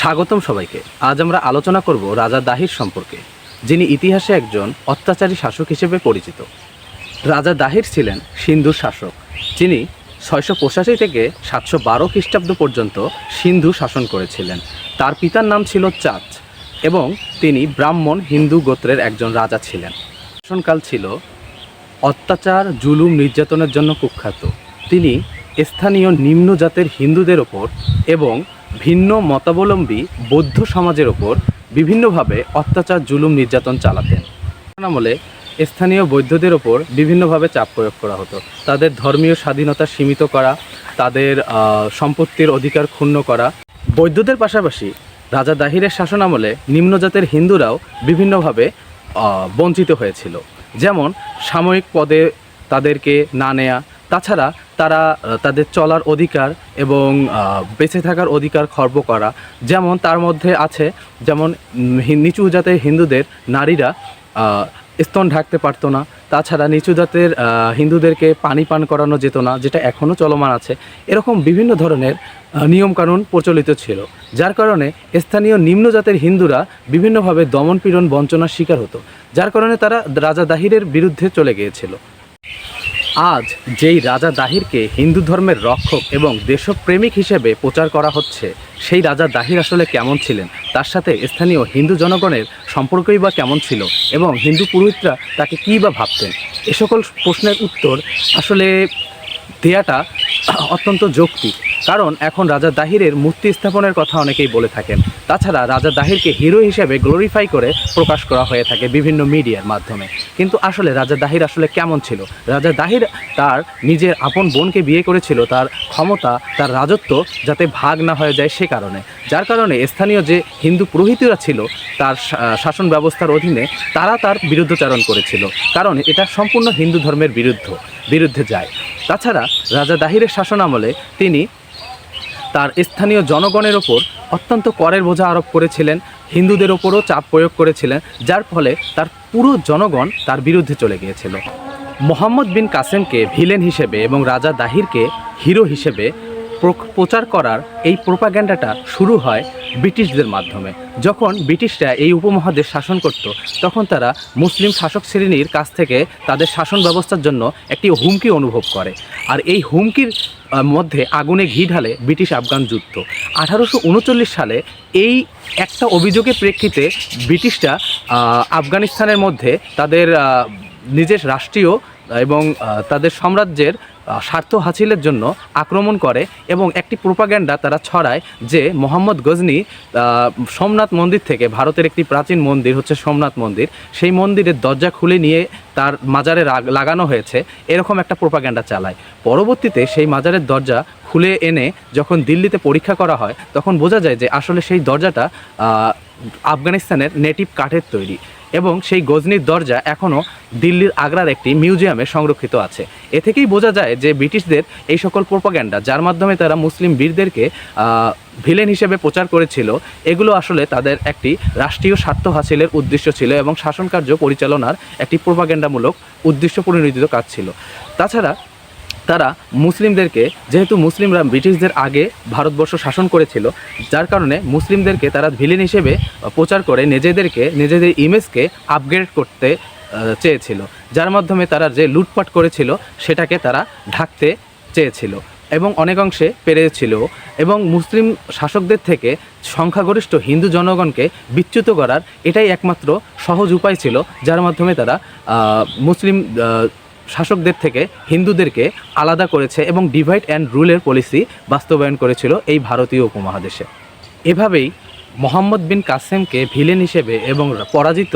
স্বাগতম সবাইকে। আজ আমরা আলোচনা করব রাজা দাহির সম্পর্কে, যিনি ইতিহাসে একজন অত্যাচারী শাসক হিসেবে পরিচিত। রাজা দাহির ছিলেন সিন্ধুর শাসক, যিনি ছয়শো পঁচাশি থেকে সাতশো বারো খ্রিস্টাব্দ পর্যন্ত সিন্ধু শাসন করেছিলেন। তার পিতার নাম ছিল চাচ এবং তিনি ব্রাহ্মণ হিন্দু গোত্রের একজন রাজা ছিলেন। শাসনকাল ছিল অত্যাচার, জুলুম, নির্যাতনের জন্য কুখ্যাত। তিনি স্থানীয় নিম্ন জাতের হিন্দুদের ওপর এবং ভিন্ন মতাবলম্বী বৌদ্ধ সমাজের ওপর বিভিন্নভাবে অত্যাচার, জুলুম, নির্যাতন চালাতেন। আমলে স্থানীয় বৌদ্ধদের ওপর বিভিন্নভাবে চাপ প্রয়োগ করা হতো। তাদের ধর্মীয় স্বাধীনতা সীমিত করা, তাদের সম্পত্তির অধিকার ক্ষুণ্ণ করা। বৌদ্ধদের পাশাপাশি রাজা দাহিরের শাসন আমলে নিম্ন জাতের হিন্দুরাও বিভিন্নভাবে বঞ্চিত হয়েছিল। যেমন সাময়িক পদে তাদেরকে না নেয়া, তাছাড়া তারা তাদের চলার অধিকার এবং বেঁচে থাকার অধিকার খর্ব করা। যেমন তার মধ্যে আছে, যেমন নিচু জাতের হিন্দুদের নারীরা স্তন ঢাকতে পারতো না। তাছাড়া নিচু জাতের হিন্দুদেরকে পানি পান করানো যেত না, যেটা এখনও চলমান আছে। এরকম বিভিন্ন ধরনের নিয়মকানুন প্রচলিত ছিল, যার কারণে স্থানীয় নিম্ন জাতের হিন্দুরা বিভিন্নভাবে দমন পীড়ন বঞ্চনার শিকার হতো, যার কারণে তারা রাজা দাহিরের বিরুদ্ধে চলে গিয়েছিল। আজ যেই রাজা দাহিরকে হিন্দু ধর্মের রক্ষক এবং দেশপ্রেমিক হিসেবে প্রচার করা হচ্ছে, সেই রাজা দাহির আসলে কেমন ছিলেন? তার সাথে স্থানীয় হিন্দু জনগণের সম্পর্কই বা কেমন ছিল? এবং হিন্দু পুরোহিতরা তাকে কী বা ভাবতেন? এ সকল প্রশ্নের উত্তর আসলে দেয়াটা অত্যন্ত যৌক্তিক। কারণ এখন রাজা দাহিরের মূর্তি স্থাপনের কথা অনেকেই বলে থাকেন। তাছাড়া রাজা দাহিরকে হিরো হিসেবে গ্লোরিফাই করে প্রকাশ করা হয়ে থাকে বিভিন্ন মিডিয়ার মাধ্যমে। কিন্তু আসলে রাজা দাহির আসলে কেমন ছিল? রাজা দাহির তার নিজের আপন বোনকে বিয়ে করেছিল, তার ক্ষমতা, তার রাজত্ব যাতে ভাগ না হয়ে যায় সে কারণে। যার কারণে স্থানীয় যে হিন্দু পুরোহিতরা ছিল, তার শাসন ব্যবস্থার অধীনে তারা তার বিরুদ্ধচারণ করেছিল। কারণ এটা সম্পূর্ণ হিন্দু ধর্মের বিরুদ্ধ, বিরুদ্ধে যায়। তাছাড়া রাজা দাহিরের শাসন আমলে তিনি তার স্থানীয় জনগণের ওপর অত্যন্ত করের বোঝা আরোপ করেছিলেন, হিন্দুদের ওপরও চাপ প্রয়োগ করেছিলেন, যার ফলে তার পুরো জনগণ তার বিরুদ্ধে চলে গিয়েছিল। মোহাম্মদ বিন কাসেমকে ভিলেন হিসেবে এবং রাজা দাহিরকে হিরো হিসেবে প্রচার করার এই প্রোপাগ্যান্ডাটা শুরু হয় ব্রিটিশদের মাধ্যমে। যখন ব্রিটিশরা এই উপমহাদেশ শাসন করত, তখন তারা মুসলিম শাসক শ্রেণির কাছ থেকে তাদের শাসন ব্যবস্থার জন্য একটি হুমকি অনুভব করে। আর এই হুমকির মধ্যে আগুনে ঘি ঢালে ব্রিটিশ আফগান যুদ্ধ। আঠারোশো উনচল্লিশ সালে এই একটা অভিযোগের প্রেক্ষিতে ব্রিটিশরা আফগানিস্তানের মধ্যে তাদের নিজের রাষ্ট্রীয় এবং তাদের সাম্রাজ্যের স্বার্থ হাসিলের জন্য আক্রমণ করে এবং একটি প্রোপাগ্যান্ডা তারা ছড়ায় যে মোহাম্মদ গজনি সোমনাথ মন্দির থেকে ভারতের একটি প্রাচীন মন্দির হচ্ছে সোমনাথ মন্দির। সেই মন্দিরের দরজা খুলে নিয়ে তার মাজারে লাগানো হয়েছে। এরকম একটা প্রোপাগ্যান্ডা চালায়। পরবর্তীতে সেই মাজারের দরজা খুলে এনে যখন দিল্লিতে পরীক্ষা করা হয়, তখন বোঝা যায় যে আসলে সেই দরজাটা আফগানিস্তানের নেটিভ কাঠের তৈরি। এবং সেই গজনির দরজা এখনও দিল্লির আগ্রার একটি মিউজিয়ামে সংরক্ষিত আছে। এ থেকেই বোঝা যায় যে ব্রিটিশদের এই সকল প্রোপাগ্যান্ডা যার মাধ্যমে তারা মুসলিম বীরদেরকে ভিলেন হিসেবে প্রচার করেছিল, এগুলো আসলে তাদের একটি রাষ্ট্রীয় স্বার্থ হাসিলের উদ্দেশ্য ছিল এবং শাসন কার্য পরিচালনার একটি প্রোপাগ্যান্ডামূলক উদ্দেশ্য পরিণত কাজ ছিল। তাছাড়া তারা মুসলিমদেরকে, যেহেতু মুসলিমরা ব্রিটিশদের আগে ভারতবর্ষ শাসন করেছিল, যার কারণে মুসলিমদেরকে তারা ভিলেন হিসেবে প্রচার করে নিজেদেরকে, নিজেদের ইমেজকে আপগ্রেড করতে চেয়েছিল। যার মাধ্যমে তারা যে লুটপাট করেছিল, সেটাকে তারা ঢাকতে চেয়েছিল এবং অনেক অংশে পেরেছিল। এবং মুসলিম শাসকদের থেকে সংখ্যাগরিষ্ঠ হিন্দু জনগণকে বিচ্যুত করার এটাই একমাত্র সহজ উপায় ছিল, যার মাধ্যমে তারা মুসলিম শাসকদের থেকে হিন্দুদেরকে আলাদা করেছে এবং ডিভাইড অ্যান্ড রুলের পলিসি বাস্তবায়ন করেছিল এই ভারতীয় উপমহাদেশে। এভাবেই মোহাম্মদ বিন কাসেমকে ভিলেন হিসেবে এবং পরাজিত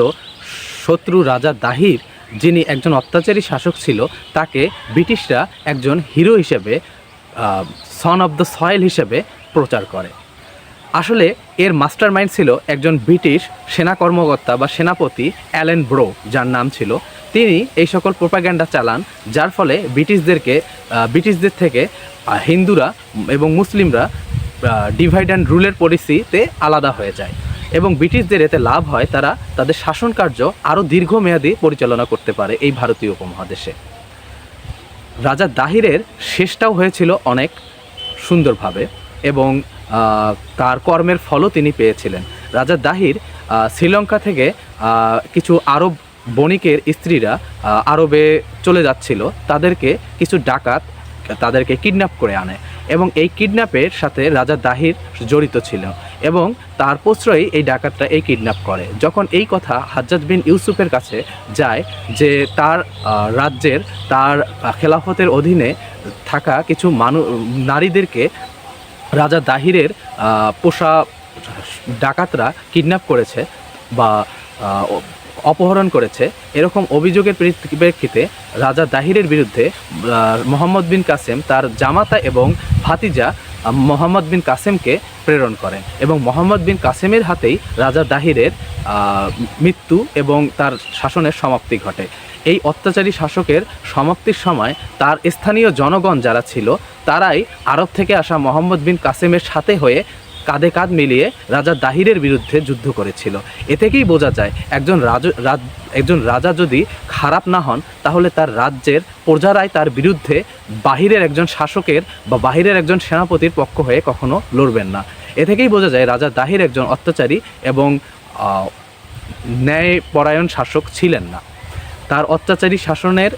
শত্রু রাজা দাহির, যিনি একজন অত্যাচারী শাসক ছিল, তাকে ব্রিটিশরা একজন হিরো হিসেবে সন অফ দ্য সয়েল হিসেবে প্রচার করে। আসলে এর মাস্টার মাইন্ড ছিল একজন ব্রিটিশ সেনা কর্মকর্তা বা সেনাপতি অ্যালেন ব্রো, যার নাম ছিল তিনি এই সকল প্রোপাগ্যান্ডা চালান, যার ফলে ব্রিটিশদেরকে ব্রিটিশদের থেকে হিন্দুরা এবং মুসলিমরা ডিভাইড অ্যান্ড রুলের পলিসিতে আলাদা হয়ে যায়। এবং ব্রিটিশদের এতে লাভ হয়, তারা তাদের শাসন কার্য আরও দীর্ঘমেয়াদী পরিচালনা করতে পারে এই ভারতীয় উপমহাদেশে। রাজা দাহিরের শেষটাও হয়েছিল অনেক সুন্দরভাবে এবং তার কর্মের ফলও তিনি পেয়েছিলেন। রাজা দাহির শ্রীলঙ্কা থেকে কিছু আরব বণিকের স্ত্রীরা আরবে চলে যাচ্ছিল। তাদেরকে কিছু ডাকাত তাদেরকে কিডন্যাপ করে আনে এবং এই কিডন্যাপের সাথে রাজা দাহির জড়িত ছিল এবং তার প্রশ্রয়ই এই ডাকাতরা এই কিডন্যাপ করে। যখন এই কথা হাজ্জাজ বিন ইউসুফের কাছে যায় যে তার রাজ্যের, তার খেলাফতের অধীনে থাকা কিছু মানু, নারীদেরকে রাজা দাহিরের পোষা ডাকাতরা কিডন্যাপ করেছে বা অপহরণ করেছে। এরকম অভিযোগের প্রেক্ষিতে রাজা দাহিরের বিরুদ্ধে মোহাম্মদ বিন কাসেম তার জামাতা এবং ভাতিজা মোহাম্মদ বিন কাসেমকে প্রেরণ করেন এবং মোহাম্মদ বিন কাসেমের হাতেই রাজা দাহিরের মৃত্যু এবং তার শাসনের সমাপ্তি ঘটে। এই অত্যাচারী শাসকের সমাপ্তির সময় তার স্থানীয় জনগণ যারা ছিল, তারাই আরব থেকে আসা মোহাম্মদ বিন কাসেমের সাথে হয়ে কাঁধে কাঁধ মিলিয়ে রাজা দাহিরের বিরুদ্ধে যুদ্ধ করেছিল। এ থেকেই বোঝা যায়, একজন রাজ একজন রাজা যদি খারাপ না হন, তাহলে তার রাজ্যের প্রজারাই তার বিরুদ্ধে বাহিরের একজন শাসকের বা বাহিরের একজন সেনাপতির পক্ষ হয়ে কখনো লড়বেন না। এ থেকেই বোঝা যায়, রাজা দাহির একজন অত্যাচারী এবং ন্যায়পরায়ণ শাসক ছিলেন না। তার অত্যাচারী শাসনের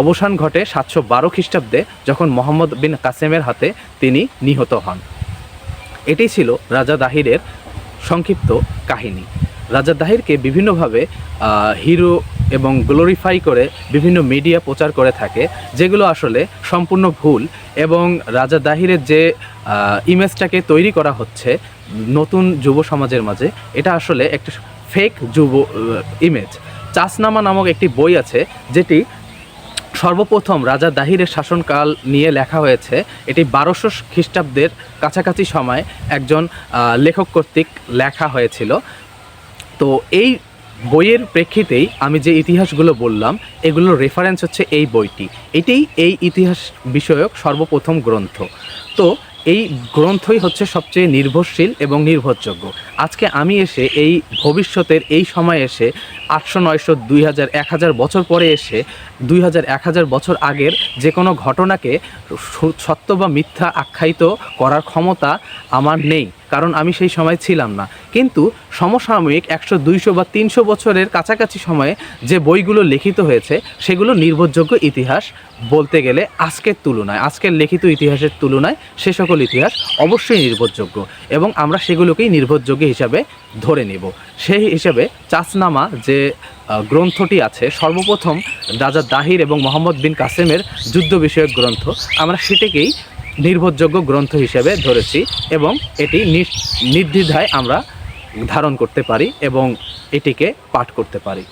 অবসান ঘটে সাতশো বারো খ্রিস্টাব্দে, যখন মোহাম্মদ বিন কাসেমের হাতে তিনি নিহত হন। এটাই ছিল রাজা দাহিরের সংক্ষিপ্ত কাহিনী। রাজা দাহিরকে বিভিন্নভাবে হিরো এবং গ্লোরিফাই করে বিভিন্ন মিডিয়া প্রচার করে থাকে, যেগুলো আসলে সম্পূর্ণ ভুল এবং রাজা দাহিরের যে ইমেজটাকে তৈরি করা হচ্ছে নতুন যুব সমাজের মাঝে, এটা আসলে একটা ফেক যুব ইমেজ চাসনামা নামক একটি বই আছে, যেটি সর্বপ্রথম রাজা দাহিরের শাসনকাল নিয়ে লেখা হয়েছে, এটি বারোশো খ্রিস্টাব্দের কাছাকাছি সময় একজন লেখক কর্তৃক লেখা হয়েছিল। তো এই বইয়ের প্রেক্ষিতেই আমি যে ইতিহাসগুলো বললাম, এগুলোর রেফারেন্স হচ্ছে এই বইটি। এটাই এই ইতিহাস বিষয়ক সর্বপ্রথম গ্রন্থ। তো এই গ্রন্থই হচ্ছে সবচেয়ে নির্ভরশীল এবং নির্ভরযোগ্য। আজকে আমি এসে এই ভবিষ্যতের এই সময় এসে আটশো নয়শো দুই হাজার এক হাজার বছর পরে এসে দুই হাজার এক হাজার বছর আগের যে কোনো ঘটনাকে সত্য বা মিথ্যা আখ্যায়িত করার ক্ষমতা আমার নেই, কারণ আমি সেই সময় ছিলাম না। কিন্তু সমসাময়িক একশো দুইশো বা তিনশো বছরের কাছাকাছি সময়ে যে বইগুলো লিখিত হয়েছে, সেগুলো নির্ভরযোগ্য ইতিহাস বলতে গেলে আজকের তুলনায়, আজকের লিখিত ইতিহাসের তুলনায় সে সকল ইতিহাস অবশ্যই নির্ভরযোগ্য এবং আমরা সেগুলোকেই নির্ভরযোগ্য হিসাবে ধরে নেব। সেই হিসেবে চাচনামা যে গ্রন্থটি আছে, সর্বপ্রথম রাজা দাহির এবং মোহাম্মদ বিন কাসেমের যুদ্ধ বিষয়ক গ্রন্থ। আমরা সেটিকেই নির্ভরযোগ্য গ্রন্থ হিসেবে ধরেছি এবং এটি নির- নির্দ্বিধায় আমরা ধারণ করতে পারি এবং এটিকে পাঠ করতে পারি।